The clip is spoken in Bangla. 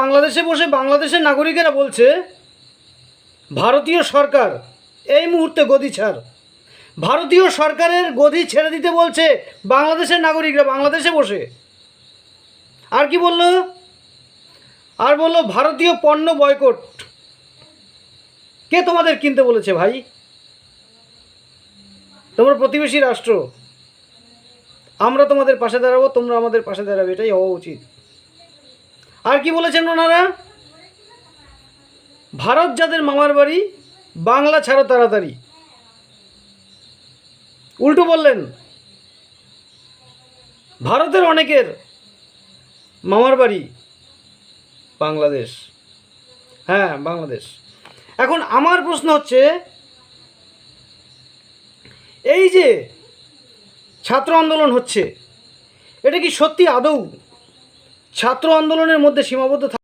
বাংলাদেশে বসে বাংলাদেশের নাগরিকেরা বলছে, ভারতীয় সরকার এই মুহূর্তে গদি ছাড়। ভারতীয় সরকারের গদি ছেড়ে দিতে বলছে বাংলাদেশের নাগরিকরা, বাংলাদেশে বসে। আর কি বলল? আর বলল, ভারতীয় পণ্য বয়কট। কে তোমাদের কিনতে বলেছে ভাই? তোমরা প্রতিবেশী রাষ্ট্র। আমরা তোমাদের পাশে দাঁড়াবো, তোমরা আমাদের পাশে দাঁড়াবে, এটাই হওয়া উচিত। আর কি বলেছেন ওনারা? ভারত যাদের মামার বাড়ি, বাংলা ছাড়ো তাড়াতাড়ি। উল্টো বললেন, ভারতের অনেকের মামার বাড়ি বাংলাদেশ। হ্যাঁ বাংলাদেশ। এখন আমার প্রশ্ন হচ্ছে, এই যে ছাত্র আন্দোলন হচ্ছে, এটা কি সত্যি আদৌ ছাত্র আন্দোলনের মধ্যে সীমাবদ্ধ